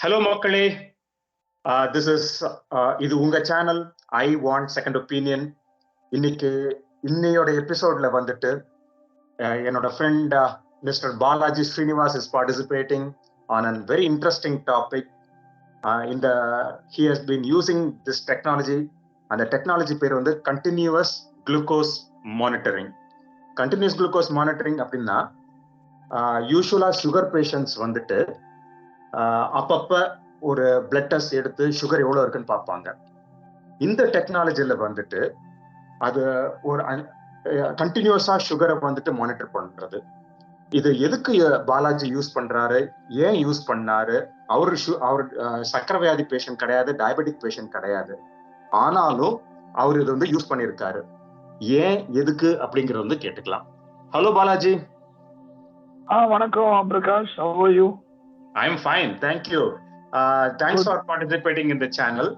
Hello மக்களே. This is இது உங்க channel I want second opinion இன்னைக்கு இன்னையோட எபிசோட்ல வந்துட்டு என்னோட friend mister Balaji Srinivas is participating on an very interesting topic இந்த he has been using this technology அந்த டெக்னாலஜி பேர் வந்து continuous glucose monitoring continuous glucose monitoring அப்படின்னா யூஸ்வலாக சுகர் பேஷண்ட்ஸ் வந்துட்டு அப்பப்ப ஒரு பிளட் டெஸ்ட் எடுத்து சுகர் எவ்வளோ இருக்குன்னு பார்ப்பாங்க. இந்த டெக்னாலஜியில் வந்துட்டு அது ஒரு கண்டினியூஸா சுகரை வந்துட்டு மானிட்டர் பண்றது. இது எதுக்கு பாலாஜி யூஸ் பண்றாரு? ஏன் யூஸ் பண்ணாரு? அவரு அவர் சக்கரை வியாதி பேஷண்ட் கிடையாது டயபெட்டிக் பேஷண்ட் கிடையாது. ஆனாலும் அவர் இது வந்து யூஸ் பண்ணியிருக்காரு. ஏன் எதுக்கு அப்படிங்கறது வந்து கேட்டுக்கலாம். ஹலோ பாலாஜி. ஆ வணக்கம் Prakash how are you I am fine thank you thanks for participating இந்த சேனல்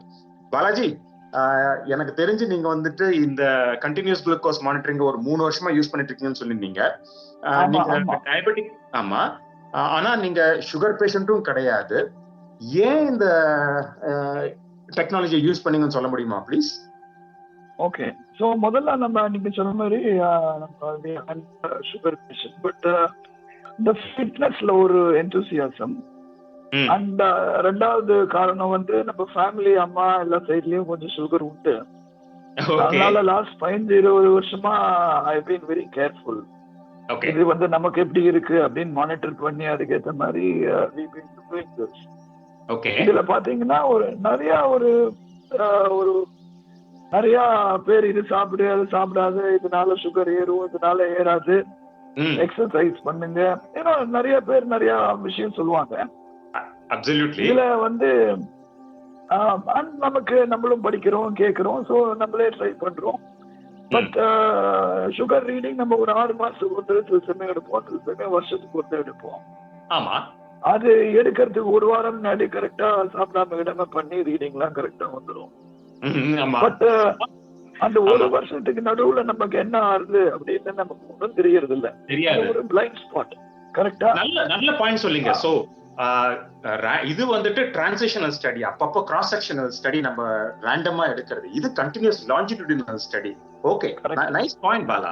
பாலாஜி uh, எனக்கு தெரிஞ்சு நீங்க வந்துட்டு இந்த கண்டினியூஸ் குளுக்கோஸ் மானிட்டரிங் ஒரு மூணு வருஷமா யூஸ் பண்ணிட்டு இருக்கீங்கன்னு சொல்லியிருந்தீங்க. Uh, நீங்க. டயபெட்டிக் ஆமா. Uh, ஆனா நீங்க சுகர் பேஷண்ட்டும் கிடையாது. ஏன் இந்த டெக்னாலஜி யூஸ் பண்ணீங்கன்னு சொல்ல முடியுமா ப்ளீஸ் ஓகே ஸோ முதல்ல நம்ம நீங்க சொன்ன மாதிரி சுகர் பேஷண்ட் பட் இந்த ஃபிட்னஸ்ல ஒரு என்தூசியாசம் அண்ட் ரெண்டாவது காரணம் வந்து நம்ம ஃபேமிலி அம்மா எல்லா சைட்லயும் கொஞ்சம் சுகர் உண்டு. அதனால லாஸ்ட் பதினஞ்சு இருபது வருஷமா ஐ பீன் வெரி கேர்ஃபுல் இது வந்து நமக்கு எப்படி இருக்கு அப்படின்னு மானிட்டர் பண்ணி அதுக்கேற்ற மாதிரி uh, இதுல பாத்தீங்கன்னா ஒரு நிறைய ஒரு ஆஹ், ஒரு நிறைய பேர் இது சாப்பிடு அது சாப்பிடாது இதனால சுகர் ஏறும் இதனால ஏறாது. எக்ஸசைஸ் பண்ணுங்க. ஏன்னா நிறைய பேர் நிறைய விஷயம் சொல்லுவாங்க. இதுல வந்து நமக்கு நம்மளும் படிக்கிறோம் கேட்கிறோம். ஸோ நம்மளே ட்ரை பண்றோம். பட் சுகர் ரீடிங் நம்ம ஒரு ஆறு மாசத்துக்கு ஒரு சில சமயம் எடுப்போம். சில சமயம் வருஷத்துக்கு ஒரு தடவை எடுப்போம். ஆமா. அது எடுக்கிறதுக்கு ஒரு வாரம் முன்னாடி கரெக்டா சாப்பிடாம விடாம பண்ணி ரீடிங்லாம் கரெக்டா வந்துடும் பட் அந்த ஒரு. வருஷத்துக்கு நடுவுல நமக்கு என்ன ஆறுது அப்படின்னு நமக்கு ஒன்றும் தெரியறது இல்ல தெரியாது ஒரு பிளைண்ட் ஸ்பாட் கரெக்டா நல்ல நல்ல பாயிண்ட் சொல்லிங்க. சோ இது வந்துட்டு டிரான்சிஷனல் ஸ்டடி அப்பப்போ கிராஸ் செக்ஷனல் ஸ்டடி நம்ம ரேண்டமா எடுக்கிறது. இது continuous longitudinal study okay. Nice point Bala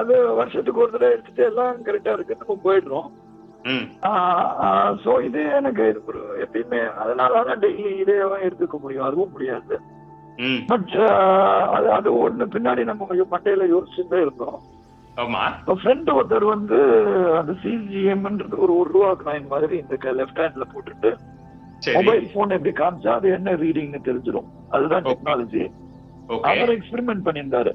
அது வருஷத்துக்கு ஒரு தடவை எடுத்துட்டு எல்லாம் கரெக்டா இருக்கு. நம்ம போயிடுறோம். சோ இது எனக்கு இது எப்பயுமே அதனால தான் டெய்லி இதே எடுத்துக்க முடியும். அதுவும் முடியாது. பட் அது அது ஒண்ணு பின்னாடி நம்ம மண்டையில யோசிச்சுட்டே இருந்தோம். ஃப்ரெண்ட் ஒருத்தர் வந்து அந்த சிஜிஎம்ன்றது ஒரு ஒரு ரூபா காயின் மாதிரி இந்த லெஃப்ட் ஹேண்ட்ல போட்டுட்டு மொபைல் போன் எப்படி காமிச்சா அது என்ன ரீடிங்னு தெரிஞ்சிடும் அதுதான். டெக்னாலஜி அவர் எக்ஸ்பெரிமெண்ட் பண்ணியிருந்தாரு.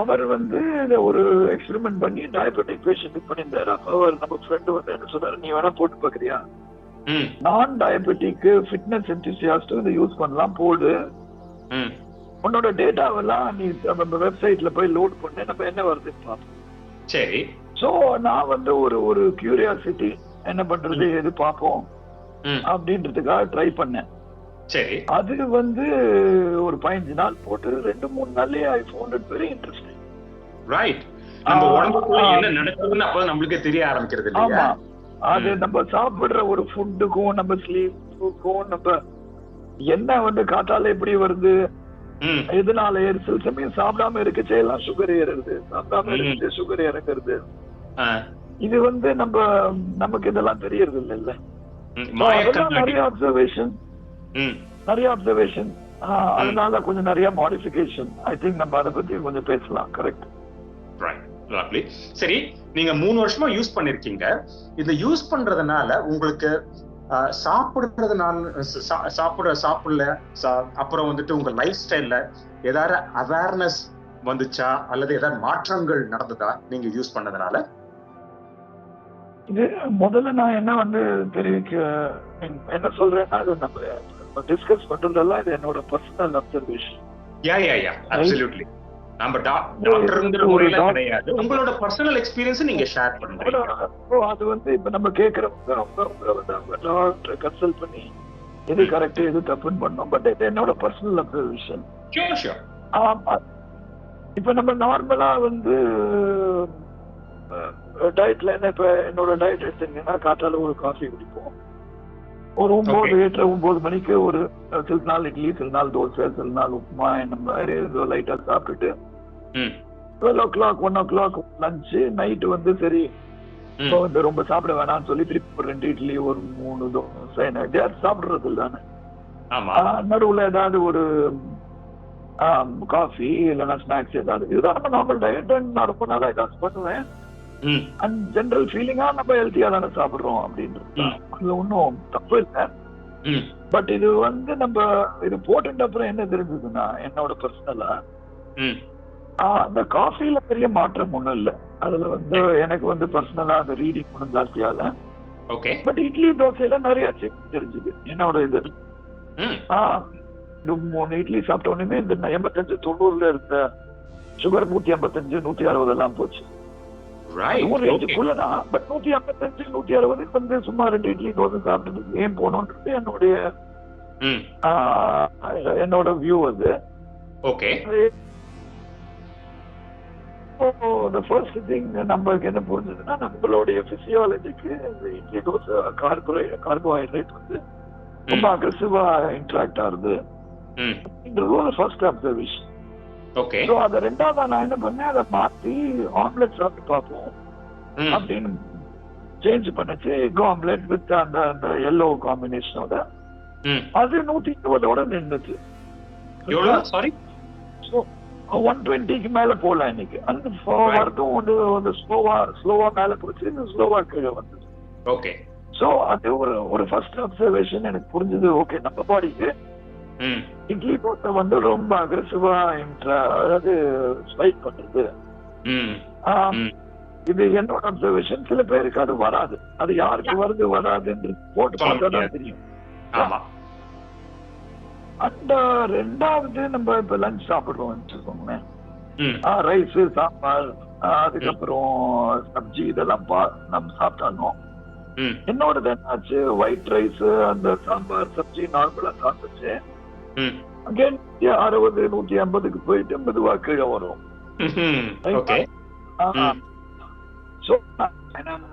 அவர் வந்து ஒரு எக்ஸ்பெரிமெண்ட் பண்ணி டயபெட்டிக் பேஷண்ட் பண்ணியிருந்தாரு. அவர் நம்ம ஃப்ரெண்டு வந்து என்ன சொன்னாரு? நீ வேணா போட்டு பாக்குறியா? நான் டயபெட்டிக் ஃபிட்னஸ் என்டிசியாஸ்டும் இதை யூஸ் பண்ணலாம் போடு. உன்னோட டேட்டாவெல்லாம் நீ நம்ம வெப்சைட்ல போய் லோட் பண்ணு நம்ம என்ன வருதுன்னு பார்ப்போம். சரி. சோ நான் வந்து ஒரு ஒரு கியூரியாசிட்டி என்ன பண்றது எது பார்ப்போம்? ம். அப்படின்றதுக்காக ட்ரை பண்ணேன். சரி. அது வந்து ஒரு பதினஞ்சு நாள் போட்டு ரெண்டு மூணு நாள்லயே I found it very interesting right நம்ம உடம்புக்குள்ள. என்ன நடக்குதுன்னு அப்போ நம்மளுக்கே தெரிய ஆரம்பிக்கிறது ஆமா. இல்லையா அது. நம்ம சாப்பிடுற ஒரு ஃபுட்டுக்கும் நம்ம ஸ்லீப்புக்கும் நம்ம என்ன வந்து காத்தால எப்படி வருது? எதனால ஏறு சில சமயம் சாப்பிடாம இருக்கச்சே எல்லாம் சுகர் ஏறுறது சாப்பிடாம ம். இருக்கச்சே சுகர் இறங்குறது. இது வந்து நம்ம நமக்கு இதெல்லாம் தெரியறது So, அதெல்லாம் நிறைய அப்சர்வேஷன் நிறைய அப்சர்வேஷன் அதனால கொஞ்சம் நிறைய மாடிஃபிகேஷன் ஐ திங்க் நம்ம அதை பத்தி கொஞ்சம் பேசலாம். கரெக்ட் சரி நீங்க மூணு வருஷமா யூஸ் பண்ணிருக்கீங்க. இந்த யூஸ் பண்றதுனால உங்களுக்கு ஆஹ், சாப்பிடுறதுனால சா- சாப்பிட சாப்பிடல. அப்புறம் வந்துட்டு உங்க லைஃப் ஸ்டைல்ல ஏதாவது அவேர்னஸ் வந்துச்சா? அல்லது ஏதாவது மாற்றங்கள் நடந்ததா நீங்க யூஸ் பண்ணதுனால? இது முதல்ல நான் என்ன வந்து தெரிவிக்க என்ன சொல்றேன்னா அது நம்ம டிஸ்கஸ் பண்றதெல்லாம் இது என்னோட personal observation yeah yeah yeah absolutely நம்ம டாக்டர்ங்கிற ஒரு முறையில கிடையாது. உங்களோட பர்சனல் எக்ஸ்பீரியன்ஸ் நீங்க ஷேர் பண்றீங்க. அது வந்து இப்ப நம்ம கேக்குறவங்க அவங்க டாக்டர் கன்சல்ட் பண்ணி எது கரெக்ட் எது தப்புன்னு பண்ணோம். பட் இது என்னோட பர்சனல் அப்சர்வேஷன் ஆமா. இப்ப நம்ம நார்மலா வந்து டயட்ல என்ன இப்ப என்னோட டயட் எடுத்தீங்கன்னா காத்தால ஒரு காஃபி குடிப்போம். ஒரு ஒன்பது எட்டரை ஒன்பது மணிக்கு ஒரு சில நாள் இட்லி சில நாள் தோசை சில நாள் உப்புமா இந்த மாதிரி லைட்டா சாப்பிட்டுட்டு twelve o'clock one o'clock lunch night வந்து சரி. இப்போ வந்து ரொம்ப சாப்பிட வேணாம்னு சொல்லி திருப்பி ஒரு ரெண்டு இட்லி ஒரு மூணு தோசை எப்படியாவது சாப்பிடுறது தானே. ஆமா. நடுவுல ஏதாவது ஒரு காஃபி இல்லைன்னா ஸ்நாக்ஸ் ஏதாவது. இதுதான் நார்மல் டயட் நான் ரொம்ப நாளா ஏதாவது பண்ணுவேன். அண்ட் ஜென்ரல் ஃபீலிங்கா நம்ம ஹெல்த்தியா தானே சாப்பிடுறோம் அப்படின்றது. அதுல ஒன்றும் தப்பு இல்லை. பட் இது வந்து நம்ம இது போட்டுட்ட அப்புறம் என்ன தெரிஞ்சதுன்னா என்னோட பர்சனலா அந்த காஃபில பெரிய மாற்றம் ஒண்ணும் இல்ல. அதுல வந்து எனக்கு வந்து பர்சனலா அந்த ரீடிங் ஒன்றும் ஜாஸ்தியால ஓகே. பட் இட்லி தோசையில நிறைய தெரிஞ்சுது. என்னோட இது. ம். ஆ, இது மூணு இட்லி சாப்பிட்ட உடனே இந்த எண்பத்தஞ்சு தொண்ணூறுல இருந்த சுகர் நூத்தி ஐம்பத்தஞ்சு நூத்தி அறுபது எல்லாம் போச்சு. பட் நூத்தி ஐம்பத்தஞ்சு நூத்தி அறுபது வந்து சும்மா ரெண்டு இட்லி தோசை சாப்பிட்டது. ஏன் என்னுடைய என்னோட வியூ அது. ஓகே த ஃபர்ஸ்ட் திங் நம்மளுக்கு என்ன புரிஞ்சதுன்னா நம்மளுடைய பிசியாலஜிக்கு இந்த இட்லி தோசை கார்போஹை கார்போஹைட்ரேட் வந்து ரொம்ப அக்ரெசிவா இன்ட்ராக்ட் ஆகுது. அப்படின்றது ஒரு ஃபர்ஸ்ட் அப்சர்வேஷன் ஓகே ஸோ அதை ரெண்டாவது நான் என்ன பண்ணேன்? அதை மாத்தி ஆம்லெட் சாப்பிட்டு பார்ப்போம். அப்படின்னு சேஞ்ச் பண்ணுச்சு. ஆம்லெட் வித் அந்த அந்த எல்லோ காம்பினேஷனோட அது நூத்தி இருபதோட நின்றுச்சு சாரி ஒன் டுவெண்ட்டிக்கு மேல போகல இன்னைக்கு. அந்த Right. வரதும் வந்து ஸ்லோவா ஸ்லோவா மேல போச்சு. இந்த ஸ்லோவா கீழே வந்தது ஓகே சோ அது ஒரு ஒரு ஃபர்ஸ்ட் அப்சர்வேஷன் எனக்கு புரிஞ்சது. ஓகே நம்ம பாடிக்கு இட்லி தோசை வந்து ரொம்ப அக்ரெசிவா அதாவது ஸ்பைக் பண்றது. இது என்னோட அப்சர்வேஷன் சில பேருக்கு அது வராது. அது யாருக்கு வருது வராதுன்னு போட்டு பார்த்தா. தெரியும். அந்த ரெண்டாவது நம்ம இப்ப லஞ்ச் சாப்பிடுறோம் வச்சுக்கோங்களேன். ரைஸ் சாம்பார் அதுக்கப்புறம் சப்ஜி இதெல்லாம் நம்ம சாப்பிட்டாலும் என்னோடது என்னாச்சு? ஒயிட் ரைஸ் அந்த சாம்பார் சப்ஜி நார்மலா சாப்பிட்டுச்சு. அகைன் அறுபது நூத்தி ஐம்பதுக்கு போயிட்டு மெதுவா கீழே வரும்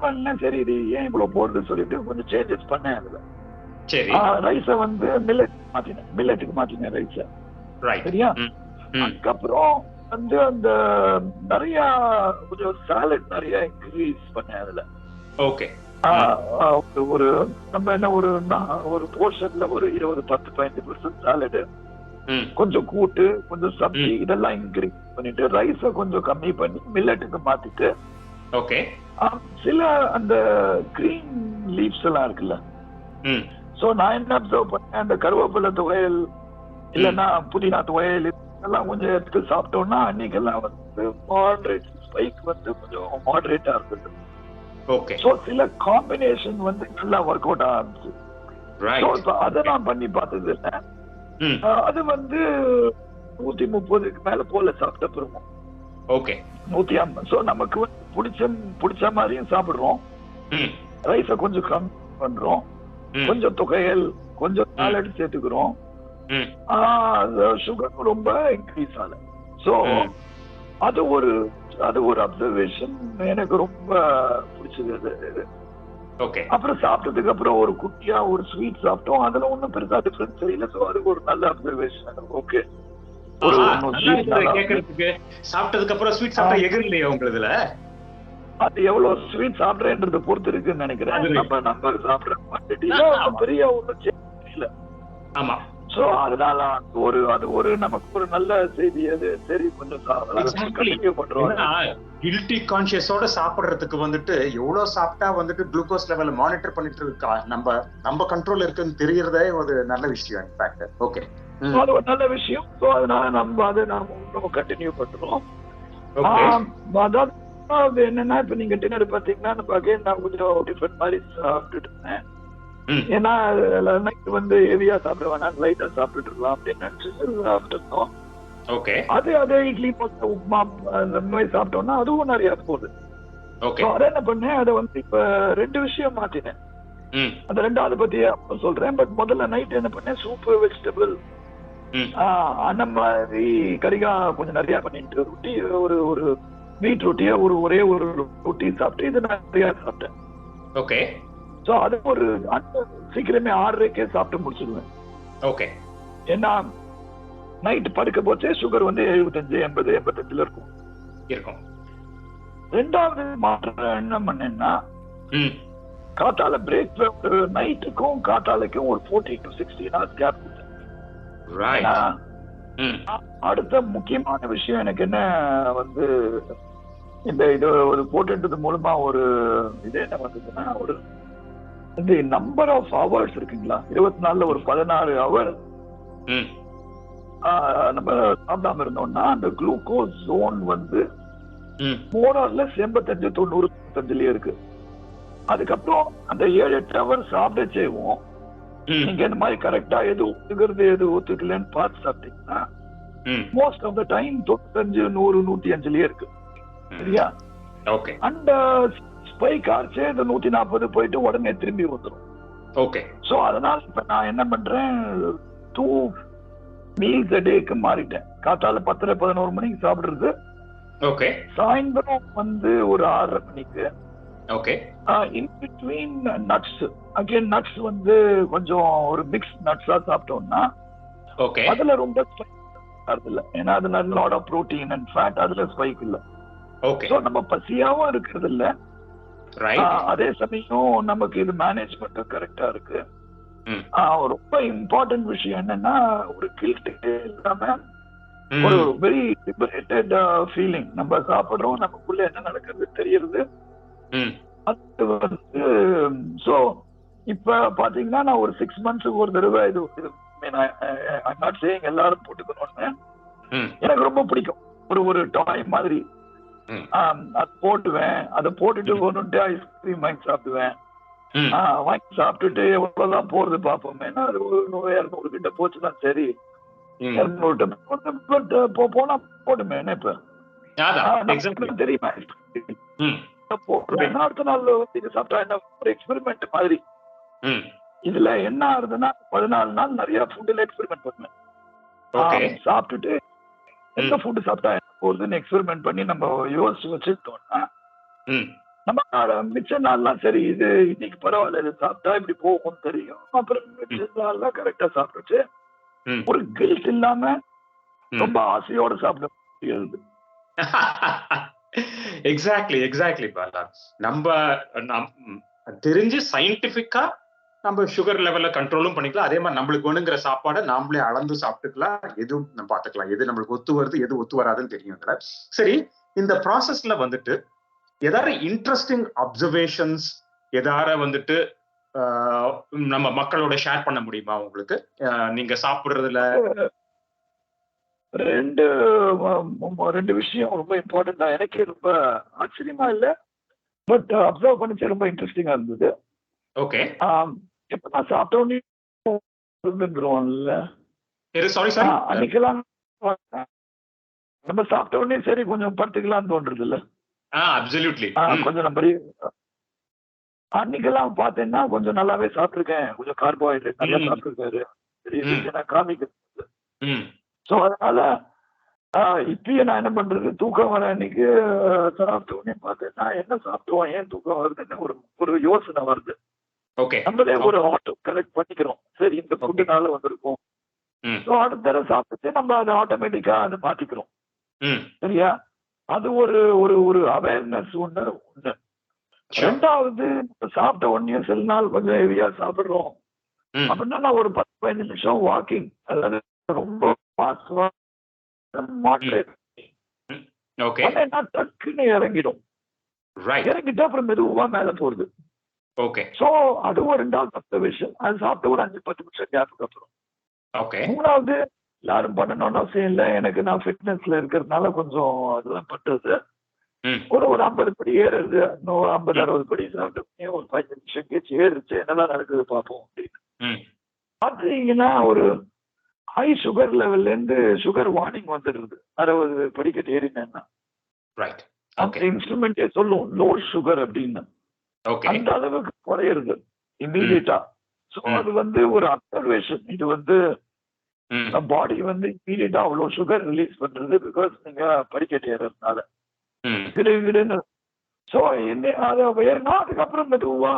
என்ன சரி இது ஏன் இவ்வளவு போடுது சொல்லிட்டு கொஞ்சம் சேஞ்சஸ் பண்ணேன் அதுல ரைஸ வந்து மில்லட் மாத்தினேன் மில்லட்டுக்கு மாத்தினேன் ரைஸ சரியா அதுக்கப்புறம் வந்து அந்த நிறைய கொஞ்சம் சாலட் நிறைய இன்க்ரீஸ் பண்ணேன் அதுல ஓகே ஒரு- ஒரு நம்ம என்ன ஒரு ஒரு போர்ஷன்ல ஒரு இருபது பத்து பதினஞ்சு பர்சன்ட் சாலடு கொஞ்சம் கூட்டு கொஞ்சம் சப்ஜி இதெல்லாம் இன்க்ரீஸ் பண்ணிட்டு ரைஸ கொஞ்சம் கம்மி பண்ணி மில்லட்டுக்கு மாத்திட்டு ஓகே. சில அந்த கிரீன் லீவ்ஸ் எல்லாம் இருக்குல்ல. சோ நான் என்ன அப்சர்வ் பண்ணேன் அந்த கருவேப்பிலை துவையல் இல்லைன்னா புதினா துவையல் இதெல்லாம் கொஞ்சம் எடுத்து சாப்பிட்டோம்னா அன்னைக்கெல்லாம் வந்து மாடரேட் ஸ்பைக் வந்து கொஞ்சம் மாடரேட்டா இருந்தது ஓகே சோ சில காம்பினேஷன் வந்து நல்லா ஒர்க் அவுட் ஆரம்பிச்சு இப்ப அதை நான் பண்ணி பார்த்தது இல்ல அது வந்து நூத்தி முப்பதுக்கு மேல போல சாப்பிட்ட பிறகும் ஓகே நூத்தி ஐம்பது. சோ நமக்கு வந்து பிடிச்ச பிடிச்ச மாதிரியும் சாப்பிடுறோம். ரைஸ கொஞ்சம் கம்மி பண்றோம். கொஞ்சம் தொகையல் கொஞ்சம் சாலட் சேர்த்துக்கிறோம். சுகர் ரொம்ப இன்க்ரீஸ் ஆகல. சோ. அது ஒரு அது ஒரு அப்சர்வேஷன் எனக்கு ரொம்ப பிடிச்சது. ஓகே அப்புறம் சாப்பிட்டதுக்கு அப்புறம் ஒரு குட்டியா ஒரு ஸ்வீட் சாப்பிட்டோம். அதுல ஒண்ணும் பெருசா டிஃபரன்ஸ் தெரியல. சோ அது ஒரு நல்ல அப்சர்வேஷன் ஓகே ஒரு ஒண்ணும் சாப்பிட்டதுக்கு அப்புறம் ஸ்வீட் சாப்பிட்டா எகிர் இல்லையா உங்களுதுல அது எவ்வளவு ஸ்வீட் சாப்பிடுறேன்றத பொறுத்து இருக்குன்னு நினைக்கிறேன். நம்ம நம்ம சாப்பிடுற. பெரிய ஒன்றும் தெரியல. ஆமா. சோ அதனால அது ஒரு அது ஒரு நமக்கு ஒரு நல்ல செய்தி அது சரி கொஞ்சம் கில்ட்டி கான்சியஸோட சாப்பிடுறதுக்கு வந்துட்டு எவ்வளவு சாப்பிட்டா வந்துட்டு குளுக்கோஸ் லெவல் மானிட்டர் பண்ணிட்டு இருக்கா? நம்ம நம்ம கண்ட்ரோல் இருக்குன்னு தெரியறதே ஒரு நல்ல விஷயம் இன்ஃபேக்ட் ஓகே அது ஒரு நல்ல விஷயம். சோ அதனால நம்ம அதை நாம இன்னும் கண்டினியூ பண்றோம். அதாவது அது என்னன்னா இப்ப நீங்க டின்னர் பாத்தீங்கன்னா நம்ம அகைன் நான் கொஞ்சம் டிஃபரெண்ட் மாதிரி சாப்பிட்டுட்டு இருந்தேன். ஏன்னா நைட் வந்து ஹெவியா சாப்பிட வேணாம் லைட்டா சாப்பிட்டுட்டு இருக்கலாம் அப்படின்னு நினைச்சு சாப்பிட்டு இருந்தோம். ஓகே. அது அதே இட்லி போட்ட உப்புமா அந்த மாதிரி சாப்பிட்டோம்னா அதுவும் நிறைய போகுது. ஓகே. அதை என்ன பண்ணேன்? அதை வந்து இப்ப ரெண்டு விஷயம் மாத்தினேன். அந்த ரெண்டாவது பத்தி சொல்றேன். பட் முதல்ல நைட் என்ன பண்ணேன்? சூப்பு வெஜிடபிள் அந்த மாதிரி கறிகா கொஞ்சம் நிறைய பண்ணிட்டு ரொட்டி ஒரு ஒரு வீட் ரொட்டியா ஒரு ஒரே ஒரு ரொட்டி சாப்பிட்டு இது நிறைய சாப்பிட்டேன். ஓகே. ஸோ அது ஒரு சீக்கிரமே ஆறரைக்கே சாப்பிட்டு முடிச்சிடுவேன். ஓகே ஏன்னா நைட் படுக்க போச்சே சுகர் வந்து எழுபத்தஞ்சு எண்பது எண்பத்தஞ்சுல இருக்கும். இருக்கும். ரெண்டாவது மாற்றம் என்ன பண்ணேன்னா காத்தால பிரேக் நைட்டுக்கும் காத்தாலைக்கும் ஒரு forty to sixteen hours gap அடுத்த முக்கியமான விஷயம் எனக்கு என்ன வந்து இந்த இது ஒரு போட்டுன்றது மூலமா ஒரு இது என்ன வந்ததுன்னா ஒரு இந்த நம்பர் ஆஃப் ஹவர்ஸ் இருக்குங்களா? இருபத்தி நாலுல ஒரு பதினாறு ஹவர் ம். நம்ம சாப்பிடாம இருந்தோம்னா அந்த குளுக்கோஸ் ஜோன் வந்து ம். மோரல்லஸ் எண்பத்தஞ்சு தொண்ணூறு தொண்ணூத்தஞ்சுலயே இருக்கு. அதுக்கப்புறம் அந்த ஏழு எட்டு ஹவர் சாப்பிட செய்வோம். நீங்க இந்த மாதிரி கரெக்டா எது ஒத்துக்கிறது எது ஒத்துக்கலன்னு பார்த்து சாப்பிட்டீங்கன்னா மோஸ்ட் ஆஃப் த டைம் தொண்ணூத்தஞ்சு நூறு நூத்தி அஞ்சுலயே இருக்கு. சரியா? ஓகே. அந்த ஸ்பைக் ஆச்சு இந்த நூத்தி நாற்பது போயிட்டு உடனே திரும்பி வந்துடும் ஓகே சோ அதனால இப்ப நான் என்ன பண்றேன்? டூ மீல்ஸ் டேக்கு மாறிட்டேன். காத்தால பத்தரை பதினோரு மணிக்கு சாப்பிடுறது. ஓகே சாயந்தரம் வந்து ஒரு ஆறரை மணிக்கு. Okay in between nuts again nuts வந்து கொஞ்சம் ஒரு மிக்ஸ் நட்ஸா சாப்பிட்டோம்னா ஓகே அதுல ரொம்ப ஸ்பைக் இல்ல. ஏன்னா அதுல lot of protein and fat அதுல ஸ்பைக் இல்ல. ஓகே சோ நம்ம பசியாவும் இருக்கிறது இல்ல. அதே சமயம் நமக்கு இது மேனேஜ்மெண்ட்டும் கரெக்டா இருக்கு. ரொம்ப இம்பார்ட்டன்ட் விஷயம் என்னன்னா ஒரு கில்ட் இல்லாம ஒரு வெரி லிபரேட்டட் ஃபீலிங் நம்ம சாப்பிடுறோம் நமக்குள்ள என்ன நடக்குது தெரியுது ம். அது வந்து சோ இப்ப பாத்தீங்கன்னா நான் ஒரு சிக்ஸ் மந்த்ஸுக்கு ஒரு தடவை இது நாட் சேயிங் எல்லாரும் போட்டுக்கணும்னு. எனக்கு ரொம்ப பிடிக்கும். ஒரு ஒரு டாய் மாதிரி. அது போட்டுவேன். அதை போட்டுட்டு ஒன்று ஐஸ்கிரீம் வாங்கி சாப்பிடுவேன். வாங்கி சாப்பிட்டுட்டு எவ்வளவுதான் போறது பார்ப்போமே. ஏன்னா அது ஒரு நூறு இரநூறு கிட்ட போச்சுன்னா சரி. இரநூறு போனா போட்டுமே என்ன இப்ப? தெரியுமா? அடுத்த நாள் இது சாப்பிட்டா என்ன? ஒரு எக்ஸ்பெரிமெண்ட் மாதிரி. இதுல என்ன ஆகுதுன்னா பதினாலு நாள் நிறைய ஃபுட்ல எக்ஸ்பெரிமெண்ட் பண்ணுவேன். சாப்பிட்டுட்டு எந்த ஃபுட் சாப்பிட்டா போகுதுன்னு எக்ஸ்பெரிமெண்ட் பண்ணி நம்ம யோசிச்சு வச்சுட்டோம்னா நம்ம மிச்ச நாள்லாம் சரி இது இன்னைக்கு பரவாயில்ல இது சாப்பிட்டா இப்படி போகும்னு தெரியும். அப்புறம் மிச்ச நாள்லாம் கரெக்டா சாப்பிட்டுச்சு. ஒரு கில்ட் இல்லாம. ரொம்ப ஆசையோட சாப்பிட முடியாது எக்ஸாக்ட்லி எக்ஸாக்ட்லி பாலா. நம்ம நம் தெரிஞ்சு சயின்டிபிக்கா நம்ம சுகர் லெவல்ல கண்ட்ரோலும் பண்ணிக்கலாம். அதே மாதிரி நம்மளுக்கு வேணுங்கிற சாப்பாடை நாமளே அளந்து சாப்பிட்டுக்கலாம். எதுவும் நம்ம பார்த்துக்கலாம். எது நம்மளுக்கு ஒத்து வருது எது ஒத்து வராதுன்னு தெரியும் சரி இந்த ப்ராசஸ்ல வந்துட்டு ஏதாவது இன்ட்ரெஸ்டிங் அப்சர்வேஷன்ஸ் ஏதாவது வந்துட்டு நம்ம மக்களோட ஷேர் பண்ண முடியுமா உங்களுக்கு? நீங்க சாப்பிடுறதுல. ரெண்டு ரெண்டு விஷயம் ரொம்ப இம்பார்ட்டன்ட் தான். எனக்கே ரொம்ப ஆச்சரியமா இல்ல? பட் அப்சர்வ் பண்ணிச்சு ரொம்ப இன்ட்ரெஸ்டிங்கா இருந்தது. ஓகே எப்ப நான் சாப்பிட்ட உடனே சாரி சாரி அன்னைக்கெல்லாம் நம்ம சாப்பிட்ட உடனே சரி கொஞ்சம் படுத்துக்கலாம்னு தோன்றது இல்ல அப்சல்யூட்லி கொஞ்சம் நம்ம அன்னைக்கெல்லாம் பார்த்தேன்னா கொஞ்சம் நல்லாவே சாப்பிட்டுருக்கேன். கொஞ்சம் கார்போஹைட்ரேட் ம். சாப்பிட்டுருக்காரு. ம். ஸோ அதனால இப்பயும் நான் என்ன பண்றது? தூக்கம் வர அன்னைக்கு சாப்பிட்ட உடனே பார்த்தேன்னா என்ன சாப்பிட்டோம் ஏன் தூக்கம் வருதுன்னு ஒரு ஒரு யோசனை வருது. ஓகே நம்மளே ஒரு ஆட்டோ கரெக்ட் பண்ணிக்கிறோம். சரி இந்த ஃபுட்டுனால வந்திருக்கும். ஸோ அடுத்த தடவை சாப்பிட்டு நம்ம அதை ஆட்டோமேட்டிக்கா அதை மாத்திக்கிறோம். சரியா? அது ஒரு ஒரு ஒரு அவேர்னஸ் ஒண்ணு Sure. ரெண்டாவது சாப்பிட்ட உடனே சில நாள் கொஞ்சம் ஹெவியா சாப்பிடுறோம். அப்படின்னா ஒரு பத்து பதினஞ்சு நிமிஷம் வாக்கிங் அதாவது ரொம்ப டக்குன்னு இறங்கிடும். இறங்கிட்டு அப்புறம் மெதுவா மேல போகுது ஓகே சோ அதுவும் ரெண்டாவது அப்சர்வேஷன் அது சாப்பிட்டு ஒரு அஞ்சு பத்து நிமிஷம் கேப்புக்கு அப்புறம் ஓகே மூணாவது எல்லாரும் பண்ணணும்னு அவசியம் இல்லை. எனக்கு நான் ஃபிட்னஸ்ல இருக்கிறதுனால கொஞ்சம் அதெல்லாம் பட்டது ம். ஒரு ஒரு ஐம்பது படி ஏறுறது இன்னும் ஒரு ஐம்பது அறுபது படி சாப்பிட்டு ஒரு பதினஞ்சு நிமிஷம் கேச்சு ஏறுச்சு என்னதான் நடக்குது பார்ப்போம் அப்படின்னு. பார்த்தீங்கன்னா ஒரு ஹை சுகர் லெவல்ல இருந்து சுகர் வார்னிங் வந்துடுது. அறுபது படிக்கட்டு ஏறினேன்னா. அந்த ஓகே இன்ஸ்ட்ருமெண்டே சொல்லும் லோ சுகர் அப்படின்னு. அந்த அளவுக்கு குறையிறது இம்மீடியட்டா ம். அது வந்து ஒரு அப்சர்வேஷன் இது வந்து பாடி வந்து இம்மீடியட்டா அவ்வளவு சுகர் ரிலீஸ் பண்றது பிகாஸ் நீங்க படிக்கட்டு ஏறதுனால கிடுன்னு ஸோ என்ன அதை ஏறினா அதுக்கப்புறம் மெதுவா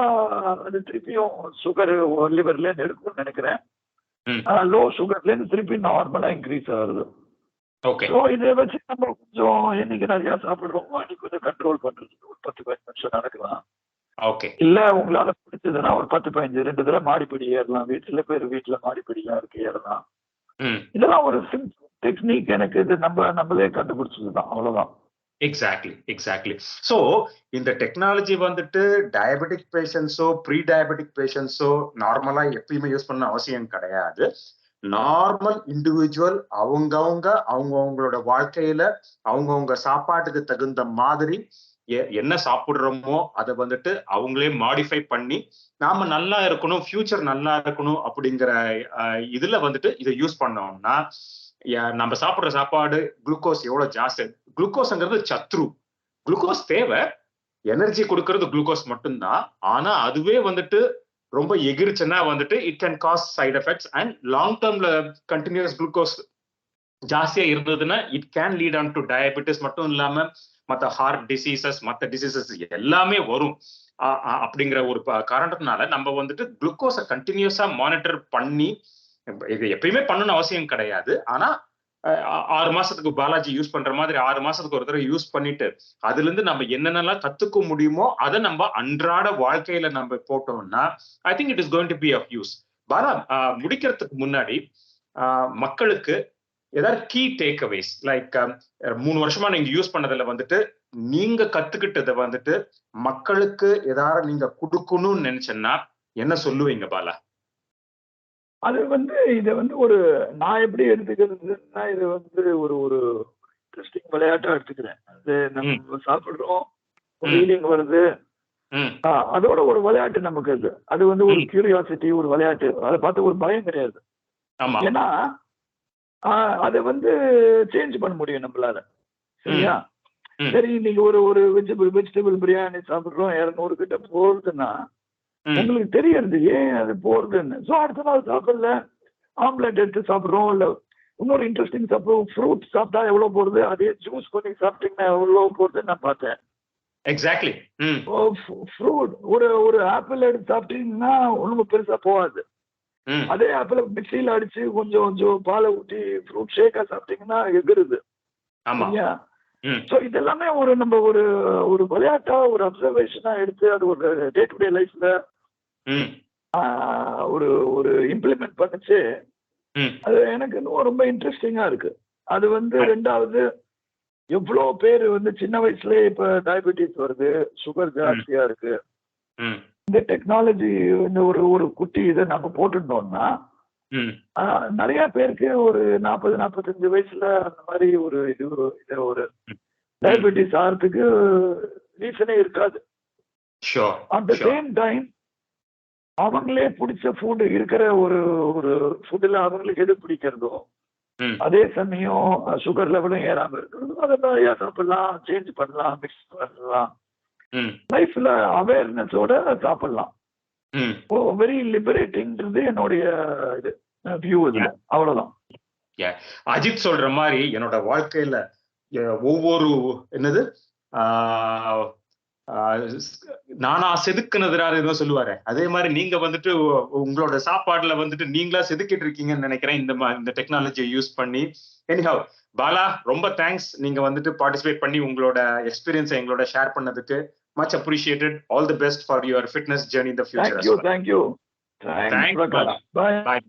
அது திருப்பியும் சுகர் லிவர்ல எடுக்கும்னு நினைக்கிறேன். லோ சுகர்ல இருந்து திருப்பி நார்மலா இன்க்ரீஸ் ஆகுது. ஸோ இதை வச்சு நம்ம கொஞ்சம் என்னைக்கு நிறைய சாப்பிடுறோமோ அன்னைக்கு கொஞ்சம் கண்ட்ரோல் பண்றதுக்கு ஒரு பத்து பதினஞ்சு நிமிஷம் நடக்கலாம். ஓகே இல்ல உங்களால பிடிச்சதுன்னா ஒரு பத்து பதினஞ்சு ரெண்டு தடவை மாடிப்படி ஏறலாம். வீட்டுல பேர் வீட்டுல மாடிப்படிலாம் இருக்கு ஏறலாம். இதெல்லாம் ஒரு டெக்னிக் எனக்கு இது. நம்ம நம்மளே கண்டுபிடிச்சதுதான். அவ்வளவுதான். எக்ஸாக்ட்லி எக்ஸாக்ட்லி ஸோ இந்த டெக்னாலஜி வந்துட்டு டயபெட்டிக் பேஷண்ட்ஸோ ப்ரீ டயபெட்டிக் பேஷண்ட்ஸோ நார்மலா எப்பயுமே யூஸ் பண்ண அவசியம் கிடையாது. நார்மல் இண்டிவிஜுவல் அவங்கவுங்க அவங்கவுங்களோட வாழ்க்கையில அவங்கவுங்க சாப்பாட்டுக்கு தகுந்த மாதிரி என்ன சாப்பிடுறோமோ அதை வந்துட்டு அவங்களே மாடிஃபை பண்ணி நாம நல்லா இருக்கணும் ஃபியூச்சர் நல்லா இருக்கணும் அப்படிங்கிற இதுல வந்துட்டு இதை யூஸ் பண்ணோம்னா ய- நம்ம சாப்பிடுற சாப்பாடு குளுக்கோஸ் எவ்வளவு ஜாஸ்தி குளுக்கோஸ்ங்கிறது சத்ரு. குளுக்கோஸ் தேவை எனர்ஜி கொடுக்கறது குளுக்கோஸ் மட்டும்தான் ஆனா அதுவே வந்துட்டு ரொம்ப எகிரிச்சுன்னா வந்துட்டு it can cause side effects and long டேர்ம்ல continuous glucose ஜாஸ்தியா இருந்ததுன்னா it can lead on to diabetes மட்டும் இல்லாம மற்ற ஹார்ட் டிசீசஸ் மற்ற டிசீசஸ் எல்லாமே வரும். ஆ- அப்படிங்கிற ஒரு ப- காரணத்தினால நம்ம வந்துட்டு குளுக்கோஸை கண்டினியூஸா மானிட்டர் பண்ணி இது எப்பயுமே பண்ணணும் அவசியம் கிடையாது. ஆனா ஆறு மாசத்துக்கு பாலாஜி யூஸ் பண்ற மாதிரி ஆறு மாசத்துக்கு ஒரு தடவை யூஸ் பண்ணிட்டு அதுல இருந்து நம்ம என்னென்னலாம் கத்துக்க முடியுமோ அதை நம்ம அன்றாட வாழ்க்கையில நம்ம போட்டோம்னா I think it is going to be of use Bala முடிக்கிறதுக்கு முன்னாடி மக்களுக்கு ஏதாவது கீ டேக் அவேஸ் லைக் மூணு வருஷமா நீங்க யூஸ் பண்ணதுல வந்துட்டு நீங்க கத்துக்கிட்டதை வந்துட்டு மக்களுக்கு ஏதாவது நீங்க கொடுக்கணும்னு நினைச்சேன்னா என்ன சொல்லுவீங்க பாலா? அது வந்து இதை வந்து ஒரு நான் எப்படி எடுத்துக்கிறதுன்னா இது வந்து ஒரு ஒரு இன்ட்ரெஸ்டிங் விளையாட்டா எடுத்துக்கிறேன். அது நம்ம சாப்பிடுறோம். ஃபீலிங் வருது. அதோட ஒரு விளையாட்டு நமக்கு அது. அது வந்து ஒரு. கியூரியாசிட்டி ஒரு விளையாட்டு. அதை பார்த்து ஒரு பயம் கிடையாது. ஆமா. ஏன்னா அதை வந்து சேஞ்ச் பண்ண முடியும் நம்மளால. சரியா. சரி இன்னைக்கு ஒரு ஒரு வெஜிடபிள் வெஜிடபிள் பிரியாணி சாப்பிடுறோம் இரநூறு கிட்ட போகுதுன்னா ம், உங்களுக்கு தெரியறது ஏன் அது போறதுன்னு ஸோ அடுத்த நாள் சாப்பிடல ஆம்லெட் எடுத்து சாப்பிடுறோம் இல்ல இன்னொரு இன்ட்ரெஸ்டிங் சாப்பிடுவோம் ஃப்ரூட் சாப்பிட்டா எவ்வளவு போறது அதே ஜூஸ் பண்ணி சாப்பிட்டீங்கன்னா எவ்வளவு போகுதுன்னு நான் பார்த்தேன். எக்ஸாக்ட்லி ஃப்ரூட் ஒரு ஒரு ஆப்பிள் எடுத்து சாப்பிட்டீங்கன்னா ஒண்ணும் பெருசா போகாது. அதே ஆப்பிள் மிக்சியில அடிச்சு கொஞ்சம் கொஞ்சம் பாலை ஊற்றி ஃப்ரூட் ஷேக்கா சாப்பிட்டீங்கன்னா எகிருது. ஸோ இதெல்லாமே ஒரு நம்ம ஒரு ஒரு விளையாட்டா ஒரு அப்சர்வேஷனா எடுத்து அது ஒரு டே டு டே லைஃப்ல ஒரு ஒரு இம்ப்ளிமெண்ட் பண்ணுச்சு. அது எனக்கு இன்னும் ரொம்ப இன்ட்ரெஸ்டிங்கா இருக்கு. அது வந்து. ரெண்டாவது எவ்வளோ பேர் வந்து சின்ன வயசுலயே இப்ப டயபெட்டிஸ் வருது சுகர் ஜாஸ்தியா இருக்கு. இந்த டெக்னாலஜி இந்த ஒரு ஒரு குட்டி இதை நம்ம போட்டுட்டோம்னா நிறைய பேருக்கு ஒரு நாற்பது நாற்பத்தஞ்சு வயசுல அந்த மாதிரி ஒரு இது இது ஒரு டயபெட்டிஸ் ஆகிறதுக்கு ரீசனே இருக்காது. At the. சேம் டைம் அவங்களே பிடிச்ச ஃபுட் இருக்கிற ஒரு ஒரு ஃபுட்டில் அவங்களுக்கு எது பிடிக்கிறதோ அதே சமயம் சுகர் லெவலும் ஏறாம இருக்கிறது அதை நிறைய சாப்பிடலாம் சேஞ்ச் பண்ணலாம் மிக்ஸ் பண்ணலாம். லைஃப்ல அவேர்னஸோட சாப்பிடலாம். வெரி லிபரேட்டிங்கிறது என்னுடைய இது வியூ இதுல. அவ்வளவுதான். அஜித் சொல்ற மாதிரி என்னோட வாழ்க்கையில ஒவ்வொரு என்னது? நானா செதுக்குனதுனால ஏதோ சொல்லுவாரு. அதே மாதிரி நீங்க வந்துட்டு உங்களோட சாப்பாடுல வந்துட்டு நீங்களா செதுக்கிட்டு இருக்கீங்கன்னு நினைக்கிறேன் இந்த இந்த டெக்னாலஜியை யூஸ் பண்ணி. எனிஹவ் பாலா ரொம்ப தேங்க்ஸ் நீங்க வந்துட்டு பார்ட்டிசிபேட் பண்ணி உங்களோட எக்ஸ்பீரியன்ஸை எங்களோட ஷேர் பண்ணதுக்கு. Much appreciated all the best for your fitness journey in the future thank you Thanks, thanks Bala. Bye bye